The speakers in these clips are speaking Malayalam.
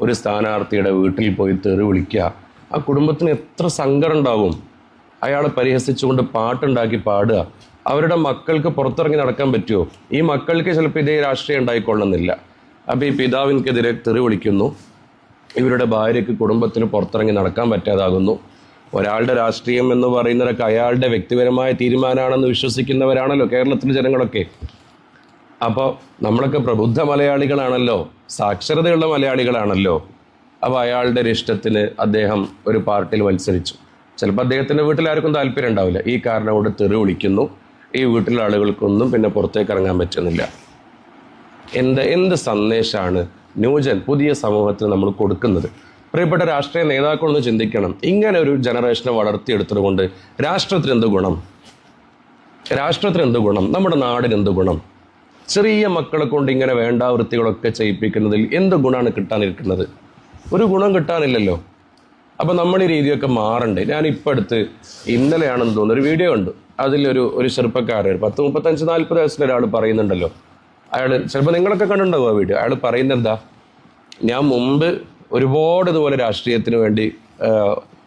ഒരു സ്ഥാനാർത്ഥിയുടെ വീട്ടിൽ പോയി തെറി വിളിക്കുക. ആ കുടുംബത്തിന് എത്ര സങ്കടം ഉണ്ടാവും അയാളെ പരിഹസിച്ചുകൊണ്ട് പാട്ടുണ്ടാക്കി പാടുക. അവരുടെ മക്കൾക്ക് പുറത്തിറങ്ങി നടക്കാൻ പറ്റുമോ? ഈ മക്കൾക്ക് ചിലപ്പോൾ ഇതേ രാഷ്ട്രീയം ഉണ്ടായിക്കൊള്ളുന്നില്ല. അപ്പോൾ ഈ പിതാവിനെതിരെ തെറി വിളിക്കുന്നു. ഇവരുടെ ഭാര്യയ്ക്ക് കുടുംബത്തിന് പുറത്തിറങ്ങി നടക്കാൻ പറ്റാതാകുന്നു. ഒരാളുടെ രാഷ്ട്രീയം എന്ന് പറയുന്നതൊക്കെ അയാളുടെ വ്യക്തിപരമായ തീരുമാനമാണെന്ന് വിശ്വസിക്കുന്നവരാണല്ലോ കേരളത്തിലെ ജനങ്ങളൊക്കെ. അപ്പോൾ നമ്മളൊക്കെ പ്രബുദ്ധ മലയാളികളാണല്ലോ സാക്ഷരതയുള്ള മലയാളികളാണല്ലോ. അപ്പോൾ അയാളുടെ ഒരു ഇഷ്ടത്തിന് അദ്ദേഹം ഒരു പാർട്ടിയിൽ മത്സരിച്ചു. ചിലപ്പോൾ അദ്ദേഹത്തിന്റെ വീട്ടിൽ ആർക്കും താല്പര്യം ഉണ്ടാവില്ല. ഈ കാരണം കൊണ്ട് തെറി വിളിക്കുന്നു. ഈ വീട്ടിലെ ആളുകൾക്കൊന്നും പിന്നെ പുറത്തേക്ക് ഇറങ്ങാൻ പറ്റുന്നില്ല. എന്ത് എന്ത് സന്ദേശമാണ് ന്യൂജൻ പുതിയ സമൂഹത്തിന് നമ്മൾ കൊടുക്കുന്നത്? പ്രിയപ്പെട്ട രാഷ്ട്രീയ നേതാക്കളൊന്ന് ചിന്തിക്കണം. ഇങ്ങനെ ഒരു ജനറേഷനെ വളർത്തിയെടുത്തത് കൊണ്ട് രാഷ്ട്രത്തിന് എന്ത് ഗുണം? രാഷ്ട്രത്തിന് എന്ത് ഗുണം? നമ്മുടെ നാടിന് എന്ത് ഗുണം? ചെറിയ മക്കളെ കൊണ്ട് ഇങ്ങനെ വേണ്ടാവൃത്തികളൊക്കെ ചെയ്യിപ്പിക്കുന്നതിൽ എന്ത് ഗുണമാണ് കിട്ടാനിരിക്കുന്നത്? ഒരു ഗുണം കിട്ടാനില്ലല്ലോ. അപ്പം നമ്മൾ ഈ രീതിയൊക്കെ മാറണ്ടേ. ഞാൻ ഇപ്പം അടുത്ത് ഇന്നലെയാണെന്ന് തോന്നുന്നു ഒരു വീഡിയോ ഉണ്ട് അതിലൊരു ഒരു ചെറുപ്പക്കാരൻ ഒരു പത്ത് മുപ്പത്തഞ്ച് നാൽപ്പത് വയസ്സിന്റെ ഒരാൾ പറയുന്നുണ്ടല്ലോ. അയാൾ ചിലപ്പോൾ നിങ്ങളൊക്കെ കണ്ടിട്ടുണ്ടാവും ആ വീഡിയോ. അയാൾ പറയുന്നത് എന്താ ഞാൻ മുമ്പ് ഒരുപാട് ഇതുപോലെ രാഷ്ട്രീയത്തിന് വേണ്ടി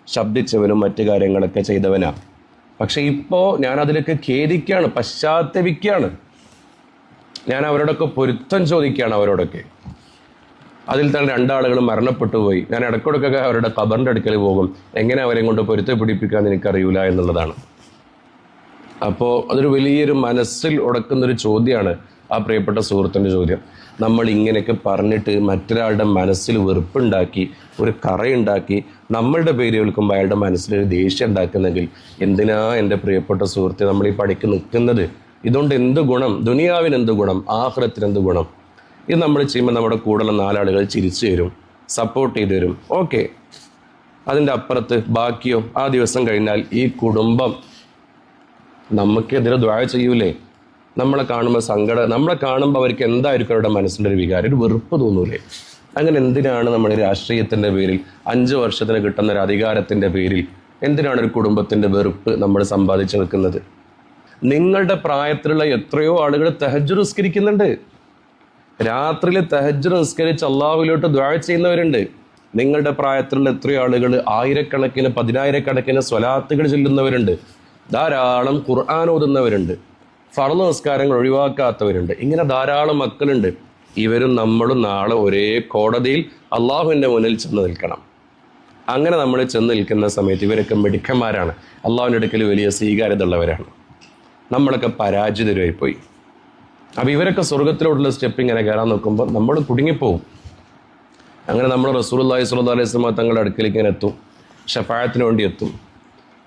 ശബ്ദിച്ചവനും മറ്റു കാര്യങ്ങളൊക്കെ ചെയ്തവനാണ് പക്ഷേ ഇപ്പോൾ ഞാൻ അതിലൊക്കെ ഖേദിക്കുകയാണ് പശ്ചാത്തപിക്കുകയാണ്. ഞാൻ അവരോടൊക്കെ പൊരുത്തം ചോദിക്കുകയാണ് അവരോടൊക്കെ. അതിൽ തന്നെ രണ്ടാളുകൾ മരണപ്പെട്ടു പോയി. ഞാൻ ഇടയ്ക്കിടയ്ക്കൊക്കെ അവരുടെ കബറിന്റെ അടുക്കൽ പോകും. എങ്ങനെ അവരെ കൊണ്ട് പൊരുത്ത പിടിപ്പിക്കാന്ന് എനിക്കറിയില്ല എന്നുള്ളതാണ്. അപ്പോൾ അതൊരു വലിയൊരു മനസ്സിൽ ഉടക്കുന്നൊരു ചോദ്യമാണ് ആ പ്രിയപ്പെട്ട സുഹൃത്തിന്റെ ചോദ്യം. നമ്മൾ ഇങ്ങനെയൊക്കെ പറഞ്ഞിട്ട് മറ്റൊരാളുടെ മനസ്സിൽ വെറുപ്പുണ്ടാക്കി ഒരു കറയുണ്ടാക്കി നമ്മളുടെ പേര് കേൾക്കുമ്പോൾ അയാളുടെ മനസ്സിലൊരു ദേഷ്യം ഉണ്ടാക്കുന്നെങ്കിൽ എന്തിനാ എന്റെ പ്രിയപ്പെട്ട സുഹൃത്തെ നമ്മൾ ഈ പണിക്ക് നിൽക്കുന്നത്? ഇതുകൊണ്ട് എന്ത് ഗുണം? ദുനിയാവിന് എന്ത് ഗുണം? ആഹ്റത്തിന് എന്ത് ഗുണം? ഇത് നമ്മൾ ചെയ്യുമ്പോൾ നമ്മുടെ കൂടെയുള്ള നാലാളുകൾ ചിരിച്ചു തരും സപ്പോർട്ട് ചെയ്തു തരും. ഓക്കെ അതിന്റെ അപ്പുറത്ത് ബാക്കിയോ ആ ദിവസം കഴിഞ്ഞാൽ ഈ കുടുംബം നമുക്കെതിരെ ദ്വാര ചെയ്യൂലേ? നമ്മളെ കാണുമ്പോൾ സങ്കടം നമ്മളെ കാണുമ്പോൾ അവർക്ക് എന്തായിരിക്കും അവരുടെ മനസ്സിന്റെ മനസ്സിലൊരു വികാരം? ഒരു വെറുപ്പ് തോന്നൂലേ? അങ്ങനെ എന്തിനാണ് നമ്മൾ രാഷ്ട്രീയത്തിന്റെ പേരിൽ അഞ്ച് വർഷത്തിന് കിട്ടുന്ന ഒരു അധികാരത്തിന്റെ പേരിൽ എന്തിനാണ് ഒരു കുടുംബത്തിന്റെ വെറുപ്പ് നമ്മൾ സമ്പാദിച്ചു വെക്കുന്നത് നിങ്ങളുടെ പ്രായത്തിലുള്ള എത്രയോ ആളുകൾ തെഹജ് നിസ്കരിക്കുന്നുണ്ട്. രാത്രിയിൽ തെഹജ് നിസ്കരിച്ച് അള്ളാഹുലോട്ട് ദ്വാഴ ചെയ്യുന്നവരുണ്ട്. നിങ്ങളുടെ പ്രായത്തിലുള്ള എത്രയോ ആളുകൾ ആയിരക്കണക്കിന് പതിനായിരക്കണക്കിന് സ്വലാത്തുകൾ ചെല്ലുന്നവരുണ്ട്. ധാരാളം ഖുർആൻ ഓതുന്നവരുണ്ട്. ഫർൾ നിസ്കാരങ്ങൾ ഒഴിവാക്കാത്തവരുണ്ട്. ഇങ്ങനെ ധാരാളം മക്കളുണ്ട്. ഇവരും നമ്മളും നാളെ ഒരേ കോടതിയിൽ അള്ളാഹുവിന്റെ മുന്നിൽ ചെന്ന് നിൽക്കണം. അങ്ങനെ നമ്മൾ ചെന്ന് നിൽക്കുന്ന സമയത്ത് ഇവരൊക്കെ മിടുക്കന്മാരാണ്. അള്ളാഹുവിന്റെ അടുക്കൽ വലിയ സ്വീകാര്യത ഉള്ളവരാണ് നമ്മളൊക്കെ പരാജിതരായി പോയി അപ്പോൾ ഇവരൊക്കെ സ്വർഗത്തിലോട്ടുള്ള സ്റ്റെപ്പ് ഇങ്ങനെ കയറാൻ നോക്കുമ്പോൾ നമ്മൾ കുടുങ്ങിപ്പോവും. അങ്ങനെ നമ്മൾ റസൂലുള്ളാഹി സ്വല്ലല്ലാഹി അലൈഹി സ്വലമ തങ്ങളുടെ അടുക്കലേക്ക് ഇങ്ങനെ എത്തും. ഷഫായത്തിന് വേണ്ടി എത്തും.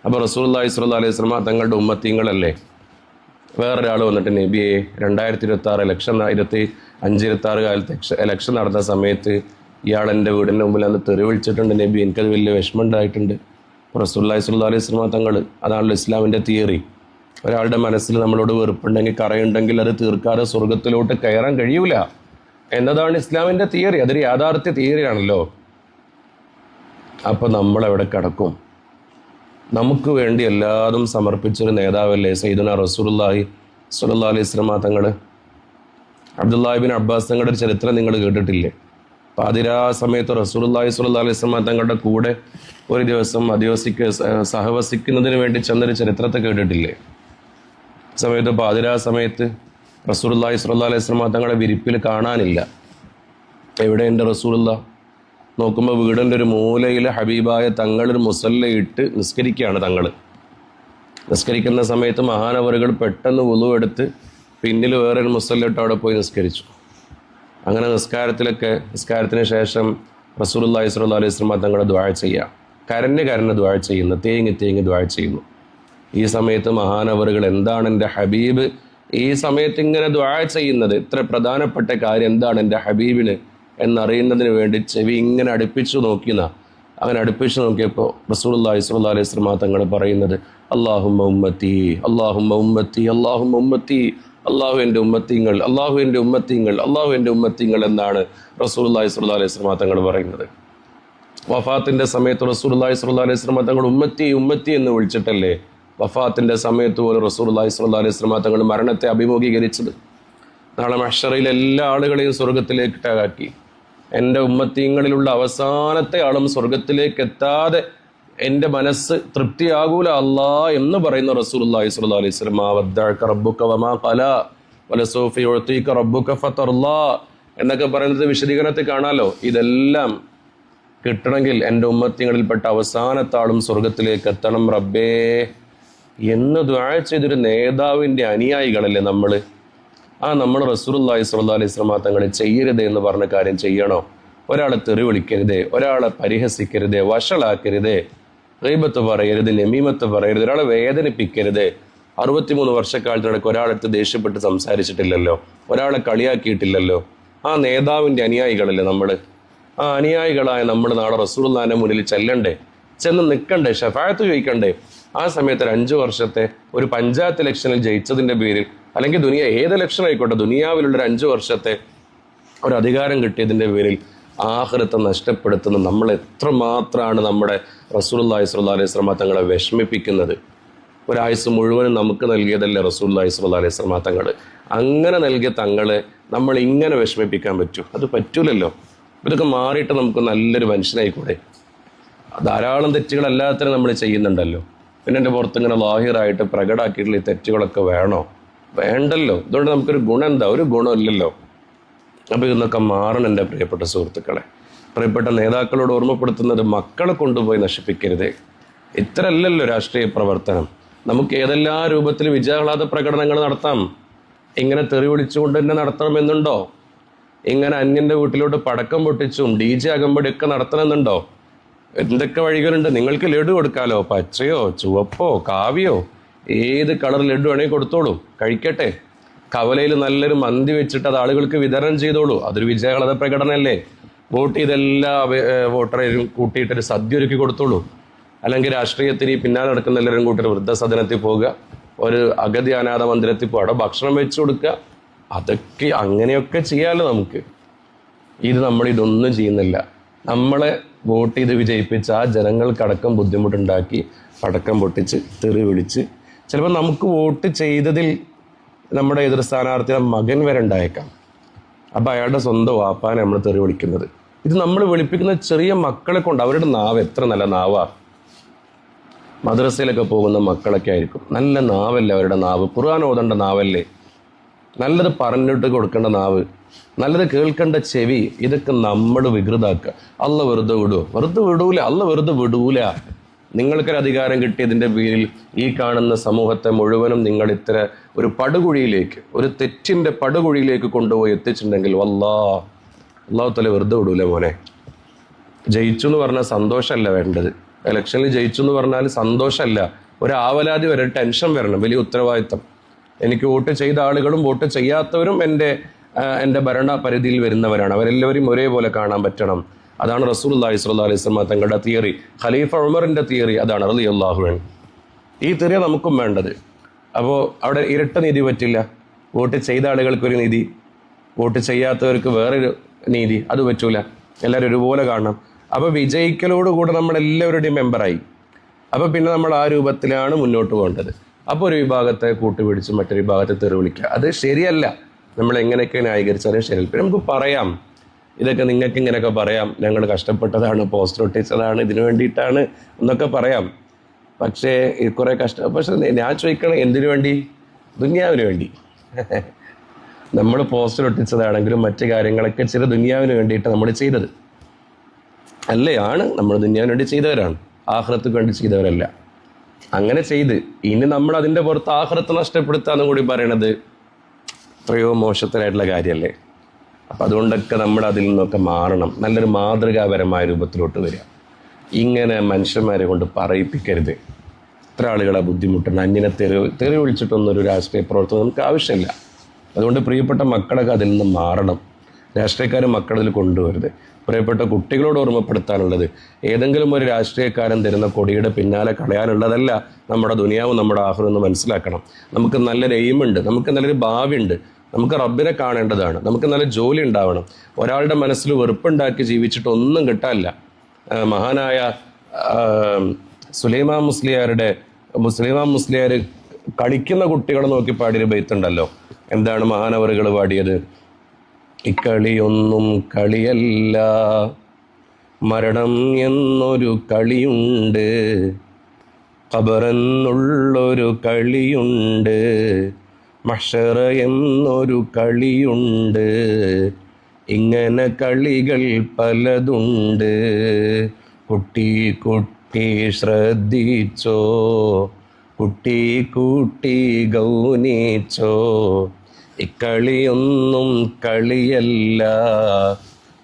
അപ്പോൾ റസൂലുള്ളാഹി സ്വല്ലാ അലൈഹി സ്വലമ തങ്ങളുടെ ഉമ്മത്തീങ്ങളല്ലേ? വേറൊരാൾ വന്നിട്ട് നബിയെ രണ്ടായിരത്തി ഇരുപത്തി ആറ് ഇലക്ഷൻ ഇരുപത്തി അഞ്ച് ഇരുപത്തി ആറ് കാലത്ത് ഇലക്ഷൻ നടന്ന സമയത്ത് ഇയാൾ എന്റെ വീടിന്റെ മുമ്പിൽ അന്ന് തെറി വിളിച്ചിട്ടുണ്ട് നബി. എനിക്കത് വലിയ വിഷമം ഉണ്ടായിട്ടുണ്ട്. റസൂല്ലായി സ്വല്ലല്ലാഹി അലൈഹി സ്വലമ തങ്ങൾ അതാണല്ലോ ഇസ്ലാമിന്റെ തിയറി ഒരാളുടെ മനസ്സിൽ നമ്മളോട് വെറുപ്പുണ്ടെങ്കിൽ കറയുണ്ടെങ്കിൽ അത് തീർക്കാതെ സ്വർഗത്തിലോട്ട് കയറാൻ കഴിയൂല. എന്നതാണ് ഇസ്ലാമിന്റെ തിയറി. അതൊരു യാഥാർത്ഥ്യ തിയറിയാണല്ലോ. അപ്പോൾ നമ്മൾ എവിടെ കിടക്കും? നമുക്ക് വേണ്ടി എല്ലാതും സമർപ്പിച്ചൊരു നേതാവല്ലേ സൈദുന റസൂലുള്ളാഹി സ്വല്ലല്ലാഹി അലൈഹി തങ്ങൾ അബ്ദുല്ലാഹിബിൻ അബ്ബാസ് തങ്ങളുടെ ഒരു ചരിത്രം നിങ്ങൾ കേട്ടിട്ടില്ലേ? പാതിരാ സമയത്ത് റസൂലുള്ളാഹി സ്വല്ലല്ലാഹി അലൈഹി വസല്ലമ തങ്ങളുടെ കൂടെ ഒരു ദിവസം അധിവസിക്ക സഹവസിക്കുന്നതിന് വേണ്ടി ചെന്നൊരു ചരിത്രത്തെ കേട്ടിട്ടില്ലേ? സമയത്ത് പാതിരാ സമയത്ത് റസൂലുള്ളാഹി ഇസ്രല്ലാ അലൈഹി സ്വലമ തങ്ങളുടെ വിരിപ്പിൽ കാണാനില്ല. എവിടെ എന്റെ റസൂലുള്ള? നോക്കുമ്പോൾ വീടിന്റെ ഒരു മൂലയിൽ ഹബീബായ തങ്ങളൊരു മുസല്ലയിട്ട് നിസ്കരിക്കുകയാണ് തങ്ങൾ നിസ്കരിക്കുന്ന സമയത്ത് മഹാനവറുകൾ പെട്ടെന്ന് ഉളുവെടുത്ത് പിന്നിൽ വേറൊരു മുസല്ലിട്ട് അവിടെ പോയി നിസ്കരിച്ചു. അങ്ങനെ നിസ്കാരത്തിലൊക്കെ നിസ്കാരത്തിന് ശേഷം റസൂലുള്ളാഹി സ്വല്ലല്ലാഹി അലൈഹി വസല്ലം തങ്ങൾ ദ്വാഴ ചെയ്യുക. കരഞ്ഞ് കരഞ്ഞ് ദ്വാഴ ചെയ്യുന്നു. തേങ്ങി തേങ്ങി ദ്വാഴ ചെയ്യുന്നു. ഈ സമയത്ത് മഹാനവറുകൾ എന്താണ് എന്റെ ഹബീബ്? ഈ സമയത്ത് ഇങ്ങനെ ദ്വാ ചെയ്യുന്നത്. ഇത്ര പ്രധാനപ്പെട്ട കാര്യം എന്താണ് എന്റെ ഹബീബിന് എന്നറിയുന്നതിന് വേണ്ടി ചെവി ഇങ്ങനെ അടുപ്പിച്ചു നോക്കിയെന്ന. അങ്ങനെ അടുപ്പിച്ചു നോക്കിയപ്പോൾ റസൂലുള്ളാഹി സ്വല്ലല്ലാഹി അലൈഹി വസല്ലം തങ്ങൾ പറയുന്നത് അല്ലാഹുമ്മ ഉമ്മത്തി അല്ലാഹുമ്മ ഉമ്മത്തി അല്ലാഹുമ്മ ഉമ്മത്തി അള്ളാഹു എന്റെ ഉമ്മത്തിങ്ങൾ അള്ളാഹു എന്റെ ഉമ്മത്തിങ്ങൾ അള്ളാഹു എന്റെ ഉമ്മത്തിങ്ങൾ എന്നാണ് റസൂലുള്ളാഹി സ്വല്ലല്ലാഹി അലൈഹി വസല്ലം തങ്ങൾ പറയുന്നത്. വഫാത്തിന്റെ സമയത്ത് റസൂലുള്ളാഹി സ്വല്ലല്ലാഹി അലൈഹി വസല്ലം തങ്ങൾ ഉമ്മത്തി ഉമ്മത്തി എന്ന് വിളിച്ചിട്ടല്ലേ? വഫാത്തിന്റെ സമയത്ത് പോലും റസൂലുള്ളാഹി സ്വല്ലല്ലാഹി അലൈഹി വസല്ലം തങ്ങൾ മരണത്തെ അഭിമുഖീകരിച്ചത്. നാളെ മഷറയിൽ എല്ലാ ആളുകളെയും സ്വർഗത്തിലേക്ക് ടാക്കി എന്റെ ഉമ്മത്തീങ്ങളിലുള്ള അവസാനത്തെ ആളും സ്വർഗത്തിലേക്ക് എത്താതെ എന്റെ മനസ്സ് തൃപ്തിയാകൂല അല്ലാ എന്ന് പറയുന്ന റസൂലുള്ളാഹി സ്വല്ലാ അലൈഹി വസല്ലം ആ വദ്ദഅക റബ്ബുക വമാ ഖല വലസൂഫി ഒഴുത്തീക്ക റബ്ബുക ഫതർലാ എന്നൊക്കെ പറയുന്നത് വിശദീകരണത്തിൽ കാണാലോ? ഇതെല്ലാം കിട്ടണമെങ്കിൽ എന്റെ ഉമ്മത്തിങ്ങളിൽപ്പെട്ട അവസാനത്താളും സ്വർഗത്തിലേക്ക് എത്തണം. റബ്ബേ എന്ന് ദ്വാഴ ചെയ്തൊരു നേതാവിന്റെ അനുയായികളല്ലേ നമ്മൾ ആ നമ്മൾ റസൂലുള്ളാഹി സ്വല്ലല്ലാഹു അലൈഹി വസല്ലം തങ്ങളെ ചെയ്യരുത് എന്ന് പറഞ്ഞ കാര്യം ചെയ്യണോ? ഒരാളെ തെറി വിളിക്കരുതേ ഒരാളെ പരിഹസിക്കരുതേ വഷളാക്കരുതേ റീബത്ത് പറയരുത് നമീമത്ത് പറയരുത് ഒരാളെ വേദനിപ്പിക്കരുത്. അറുപത്തിമൂന്ന് വർഷക്കാലത്തിനിടയ്ക്ക് ഒരാളെടുത്ത് ദേഷ്യപ്പെട്ട് സംസാരിച്ചിട്ടില്ലല്ലോ ഒരാളെ കളിയാക്കിയിട്ടില്ലല്ലോ. ആ നേതാവിന്റെ അനുയായികളല്ലേ നമ്മൾ ആ അനുയായികളായ നമ്മൾ നാളെ റസൂലുള്ളാഹിന്റെ മുന്നിൽ ചെല്ലണ്ടേ? ചെന്ന് നിൽക്കണ്ടേ? ഷഫായത്ത് ചോദിക്കണ്ടേ? ആ സമയത്ത് ഒരു അഞ്ചു വർഷത്തെ ഒരു പഞ്ചായത്ത് ഇലക്ഷനിൽ ജയിച്ചതിന്റെ പേരിൽ അല്ലെങ്കിൽ ദുനിയ ഏത് ഇലക്ഷൻ ആയിക്കോട്ടെ ദുനിയാവിലുള്ള ഒരു അഞ്ചു വർഷത്തെ ഒരു അധികാരം കിട്ടിയതിന്റെ പേരിൽ ആഹൃത്തെ നഷ്ടപ്പെടുത്തുന്ന നമ്മൾ എത്രമാത്രമാണ് നമ്മുടെ റസൂലുള്ളാഹി സ്വല്ലല്ലാഹു അലൈഹി വസല്ലം തങ്ങളെ വിഷമിപ്പിക്കുന്നത്? ഒരാഴ്ച മുഴുവനും നമുക്ക് നൽകിയതല്ലേ റസൂലുള്ളാഹി സ്വല്ലാ അലൈഹി വസല്ലം തങ്ങൾ അങ്ങനെ നൽകിയ തങ്ങളെ നമ്മൾ ഇങ്ങനെ വിഷമിപ്പിക്കാൻ പറ്റൂ? അത് പറ്റൂലല്ലോ. ഇതൊക്കെ മാറിയിട്ട് നമുക്ക് നല്ലൊരു മനുഷ്യനായിക്കൂടെ? ധാരാളം തെറ്റുകൾ നമ്മൾ ചെയ്യുന്നുണ്ടല്ലോ. പിന്നെ എന്റെ പുറത്ത് ഇങ്ങനെ ലാഹിറായിട്ട് പ്രകടാക്കിയിട്ടുള്ള ഈ തെറ്റുകളൊക്കെ വേണോ? വേണ്ടല്ലോ. ഇതുകൊണ്ട് നമുക്കൊരു ഗുണം എന്താ ഒരു ഗുണമില്ലല്ലോ. അപ്പോൾ ഇതൊക്കെ മാറണം എന്റെ പ്രിയപ്പെട്ട സുഹൃത്തുക്കളെ. പ്രിയപ്പെട്ട നേതാക്കളോട് ഓർമ്മപ്പെടുത്തുന്നത് മക്കളെ കൊണ്ടുപോയി നശിപ്പിക്കരുതേ. ഇത്രയല്ലല്ലോ രാഷ്ട്രീയ പ്രവർത്തനം. നമുക്ക് ഏതെല്ലാം രൂപത്തിൽ വിജയാഹ്ലാദ പ്രകടനങ്ങൾ നടത്താം. ഇങ്ങനെ തെറി വിളിച്ചുകൊണ്ട് തന്നെ നടത്തണമെന്നുണ്ടോ? ഇങ്ങനെ അന്യന്റെ വീട്ടിലോട്ട് പടക്കം പൊട്ടിച്ചും ഡി ജെ അകമ്പടിയൊക്കെ നടത്തണമെന്നുണ്ടോ? എന്തൊക്കെ വഴികളുണ്ട്? നിങ്ങൾക്ക് ലഡു കൊടുക്കാലോ? പച്ചയോ ചുവപ്പോ കാവ്യോ? ഏത് കളർ ലഡു വേണമെങ്കിൽ കൊടുത്തോളൂ. കഴിക്കട്ടെ. കവലയിൽ നല്ലൊരു മന്തി വെച്ചിട്ട് അത് ആളുകൾക്ക് വിതരണം ചെയ്തോളൂ. അതൊരു വിജയകളത പ്രകടനമല്ലേ? വോട്ട് ചെയ്തെല്ലാ വോട്ടറേരും കൂട്ടിയിട്ടൊരു സദ്യ ഒരുക്കി കൊടുത്തോളൂ. അല്ലെങ്കിൽ രാഷ്ട്രീയത്തിന് പിന്നാലെ നടക്കുന്ന എല്ലാവരും കൂട്ടി ഒരു വൃദ്ധസദനത്തിൽ പോവുക. ഒരു അഗതി അനാഥ മന്ദിരത്തിൽ അവിടെ ഭക്ഷണം വെച്ചു കൊടുക്കുക. അതൊക്കെ അങ്ങനെയൊക്കെ ചെയ്യാമല്ലോ നമുക്ക്. ഇത് നമ്മൾ ഇതൊന്നും ചെയ്യുന്നില്ല. നമ്മളെ വോട്ട് ചെയ്ത് വിജയിപ്പിച്ച് ആ ജനങ്ങൾക്കടക്കം ബുദ്ധിമുട്ടുണ്ടാക്കി പടക്കം പൊട്ടിച്ച് തെറി വിളിച്ച്. ചിലപ്പോൾ നമുക്ക് വോട്ട് ചെയ്തതിൽ നമ്മുടെ എതിർ സ്ഥാനാർത്ഥിയുടെ മകൻ വരെ ഉണ്ടായേക്കാം. അപ്പം അയാളുടെ സ്വന്തം വാപ്പാനെ നമ്മൾ തെറി വിളിക്കുന്നത്. ഇത് നമ്മൾ വിളിപ്പിക്കുന്ന ചെറിയ മക്കളെ കൊണ്ട് അവരുടെ നാവ് എത്ര നല്ല നാവാ. മദ്രസയിലൊക്കെ പോകുന്ന മക്കളൊക്കെ ആയിരിക്കും. നല്ല നാവല്ലേ അവരുടെ നാവ്? ഖുർആൻ ഓതേണ്ട നാവല്ലേ? നല്ലത് പറഞ്ഞിട്ട് കൊടുക്കേണ്ട നാവ് നല്ലത് കേൾക്കേണ്ട ചെവി ഇതൊക്കെ നമ്മൾ വികൃതാക്കുക അല്ല വെറുതെ വിടുക വെറുതെ വിടൂല അല്ല വെറുതെ വിടൂല. നിങ്ങൾക്കൊരു അധികാരം കിട്ടിയതിന്റെ പേരിൽ ഈ കാണുന്ന സമൂഹത്തെ മുഴുവനും നിങ്ങൾ ഇത്ര ഒരു പടുകുഴിയിലേക്ക് ഒരു തെറ്റിന്റെ പടുകുഴിയിലേക്ക് കൊണ്ടുപോയി എത്തിച്ചിട്ടുണ്ടെങ്കിൽ വല്ലാ. അള്ളാഹു തല വെറുതെ വിടൂല മോനെ. ജയിച്ചു എന്ന് പറഞ്ഞാൽ സന്തോഷമല്ല വേണ്ടത്. ഇലക്ഷനിൽ ജയിച്ചു എന്ന് പറഞ്ഞാൽ സന്തോഷമല്ല. ഒരു ആവലാതി വരെ ടെൻഷൻ വരണം വലിയ ഉത്തരവാദിത്തം. എനിക്ക് വോട്ട് ചെയ്ത ആളുകളും വോട്ട് ചെയ്യാത്തവരും എന്റെ എന്റെ ഭരണ പരിധിയിൽ വരുന്നവരാണ്. അവരെല്ലാവരും ഒരേപോലെ കാണാൻ പറ്റണം. അതാണ് റസൂൽ അള്ളാഹി സ്വല്ലാ അലൈഹി സ്വലമ തങ്ങളുടെ തിയറി. ഖലീഫ ഉമറിന്റെ തിയറി അതാണ് അലി അള്ളാഹുവൻ ഈ തിയറി നമുക്കും വേണ്ടത്. അപ്പോൾ അവിടെ ഇരട്ട നീതി പറ്റില്ല. വോട്ട് ചെയ്ത ആളുകൾക്കൊരു നീതി വോട്ട് ചെയ്യാത്തവർക്ക് വേറൊരു നീതി അത് പറ്റൂല. എല്ലാവരും ഒരുപോലെ കാണണം. അപ്പോൾ വിജയിക്കലോടുകൂടെ നമ്മളെല്ലാവരുടെയും മെമ്പറായി. അപ്പോൾ പിന്നെ നമ്മൾ ആ രൂപത്തിലാണ് മുന്നോട്ട് പോകേണ്ടത്. അപ്പോൾ ഒരു വിഭാഗത്തെ കൂട്ടുപിടിച്ച് മറ്റൊരു വിഭാഗത്തെ തെറി വിളിക്കുക. അത് ശരിയല്ല. നമ്മൾ എങ്ങനെയൊക്കെ ന്യായീകരിച്ചാലും ശരി പിന്നെ നമുക്ക് പറയാം. ഇതൊക്കെ നിങ്ങൾക്ക് ഇങ്ങനെയൊക്കെ പറയാം. ഞങ്ങൾ കഷ്ടപ്പെട്ടതാണ് പോസ്റ്റർ ഒട്ടിച്ചതാണ് ഇതിനു വേണ്ടിയിട്ടാണ് എന്നൊക്കെ പറയാം. പക്ഷേ കുറേ കഷ്ട പക്ഷേ ഞാൻ ചോദിക്കണം എന്തിനു വേണ്ടി? ദുന്യാവിന് വേണ്ടി. നമ്മൾ പോസ്റ്റർ ഒട്ടിച്ചതാണെങ്കിലും മറ്റു കാര്യങ്ങളൊക്കെ ചില ദുന്യാവിന് വേണ്ടിയിട്ട് നമ്മൾ ചെയ്തത്. അല്ലേ? ആണ്. നമ്മൾ ദുന്യാവിന് വേണ്ടി ചെയ്തവരാണ്. ആഹ്ലത്തിന് വേണ്ടി ചെയ്തവരല്ല. അങ്ങനെ ചെയ്ത്. ഇനി നമ്മൾ അതിന്റെ പുറത്ത് ആഹ്റത്ത് നഷ്ടപ്പെടുത്താന്ന് കൂടി പറയണത് എത്രയോ മോശത്തിലായിട്ടുള്ള കാര്യമല്ലേ അപ്പം അതുകൊണ്ടൊക്കെ നമ്മൾ അതിൽ നിന്നൊക്കെ മാറണം. നല്ലൊരു മാതൃകാപരമായ രൂപത്തിലോട്ട് വരിക. ഇങ്ങനെ മനുഷ്യന്മാരെ കൊണ്ട് പറയിപ്പിക്കരുത്. എത്ര ആളുകളെ ബുദ്ധിമുട്ട് അന്യനെ തെറി തെറി വിളിച്ചിട്ടൊന്നും ഒരു രാഷ്ട്രീയ പ്രവർത്തനം നമുക്ക് ആവശ്യമില്ല. അതുകൊണ്ട് പ്രിയപ്പെട്ട മക്കളൊക്കെ അതിൽ നിന്ന് മാറണം. രാഷ്ട്രീയക്കാർ മക്കളിൽ കൊണ്ടുവരുത്. പ്രിയപ്പെട്ട കുട്ടികളോട് ഓർമ്മപ്പെടുത്താനുള്ളത് ഏതെങ്കിലും ഒരു രാഷ്ട്രീയക്കാരൻ തരുന്ന കൊടിയുടെ പിന്നാലെ കളയാനുള്ളതല്ല നമ്മുടെ ദുനിയാവും നമ്മുടെ ആഹ്റം എന്ന് മനസ്സിലാക്കണം. നമുക്ക് നല്ലൊരു എയിമുണ്ട് നമുക്ക് നല്ലൊരു ഭാവിയുണ്ട് നമുക്ക് റബ്ബിനെ കാണേണ്ടതാണ് നമുക്ക് നല്ല ജോലി ഉണ്ടാവണം. ഒരാളുടെ മനസ്സിൽ വെറുപ്പുണ്ടാക്കി ജീവിച്ചിട്ട് ഒന്നും കിട്ടാനില്ല. മഹാനായ സുലൈമാ മുസ്ലിയാരുടെ മുസ്ലിമാൻ മുസ്ലിയാർ കളിക്കുന്ന കുട്ടികളെ നോക്കി പാടിയൊരു ബെയ്ത്തുണ്ടല്ലോ. എന്താണ് മഹാനവറുകൾ പാടിയത്? ഇക്കളിയൊന്നും കളിയല്ല. മരണം എന്നൊരു കളിയുണ്ട്. ഖബറെന്നുള്ളൊരു കളിയുണ്ട്. മഷറ എന്നൊരു കളിയുണ്ട്. ഇങ്ങനെ കളികൾ പലതുണ്ട്. കുട്ടി കുട്ടി ശ്രദ്ധിച്ചോ? കുട്ടി കൂട്ടി ഗൗനിച്ചോ? ഇക്കളിയൊന്നും കളിയല്ല.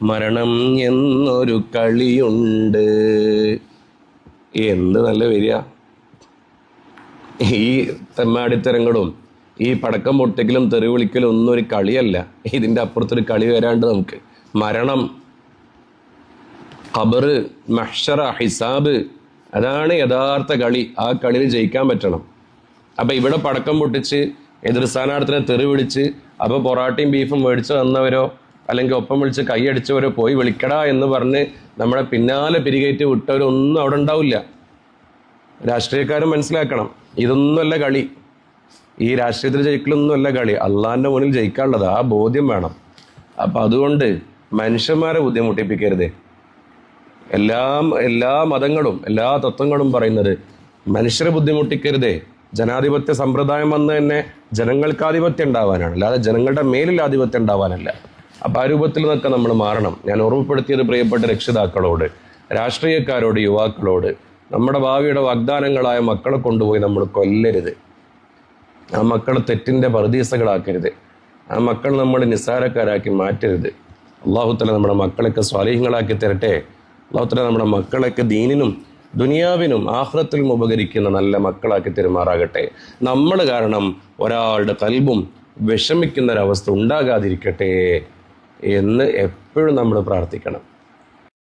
മരണം എന്നൊരു കളിയുണ്ട്. എന്ത് നല്ല വരിക. ഈ തെമ്മാടിത്തരങ്ങളും ഈ പടക്കം പൊട്ടിക്കലും തെറി വിളിക്കലും ഒന്നും ഒരു കളിയല്ല. ഇതിന്റെ അപ്പുറത്തൊരു കളി വരാണ്ട് നമുക്ക്. മരണം ഖബറ് മഹ്ഷറ ഹിസാബ് അതാണ് യഥാർത്ഥ കളി. ആ കളിയിൽ ജയിക്കാൻ പറ്റണം. അപ്പം ഇവിടെ പടക്കം പൊട്ടിച്ച് എതിർ സ്ഥാനാർത്ഥിനെ തെറി വിളിച്ച് അപ്പോൾ പൊറാട്ടയും ബീഫും മേടിച്ച് തന്നവരോ അല്ലെങ്കിൽ ഒപ്പം വിളിച്ച് കൈയടിച്ചവരോ പോയി വിളിക്കടാ എന്ന് പറഞ്ഞ് നമ്മളെ പിന്നാലെ പിരികേറ്റ് വിട്ടവരൊന്നും അവിടെ ഉണ്ടാവില്ല. രാഷ്ട്രീയക്കാരും മനസ്സിലാക്കണം. ഇതൊന്നുമല്ല കളി. ഈ രാഷ്ട്രീയത്തിൽ ജയിക്കലൊന്നുമല്ല കളി. അള്ളാഹിന്റെ മുന്നിൽ ജയിക്കാനുള്ളത് ആ ബോധ്യം വേണം. അപ്പം അതുകൊണ്ട് മനുഷ്യന്മാരെ ബുദ്ധിമുട്ടിപ്പിക്കരുത്. എല്ലാം എല്ലാ മതങ്ങളും എല്ലാ തത്വങ്ങളും പറയുന്നത് മനുഷ്യരെ ബുദ്ധിമുട്ടിക്കരുതേ. ജനാധിപത്യ സമ്പ്രദായം വന്ന് തന്നെ ജനങ്ങൾക്ക് ആധിപത്യം ഉണ്ടാവാനാണ്. അല്ലാതെ ജനങ്ങളുടെ മേലിൽ ആധിപത്യം ഉണ്ടാവാനല്ല. അപ്പം ആ രൂപത്തിൽ നിന്നൊക്കെ നമ്മൾ മാറണം. ഞാൻ ഓർമ്മപ്പെടുത്തിയത് പ്രിയപ്പെട്ട രക്ഷിതാക്കളോട് രാഷ്ട്രീയക്കാരോട് യുവാക്കളോട് നമ്മുടെ ഭാവിയുടെ വാഗ്ദാനങ്ങളായ മക്കളെ കൊണ്ടുപോയി നമ്മൾ കൊല്ലരുത്. ആ മക്കളെ തെറ്റിന്റെ പറദീസകളാക്കരുത് ആ മക്കൾ നമ്മൾ നിസ്സാരക്കാരാക്കി മാറ്റരുത്. അള്ളാഹുത്തല നമ്മുടെ മക്കളൊക്കെ സ്വാലീഹങ്ങളാക്കി തരട്ടെ. അള്ളാഹുത്തല നമ്മുടെ മക്കളൊക്കെ ദീനിനും ദുനിയാവിനും ആഹ്റത്തിലും ഉപകരിക്കുന്ന നല്ല മക്കളാക്കി തെരുമാറാകട്ടെ. നമ്മൾ കാരണം ഒരാളുടെ കൽബും വിഷമിക്കുന്ന ഒരവസ്ഥ ഉണ്ടാകാതിരിക്കട്ടെ എന്ന് എപ്പോഴും നമ്മൾ പ്രാർത്ഥിക്കണം.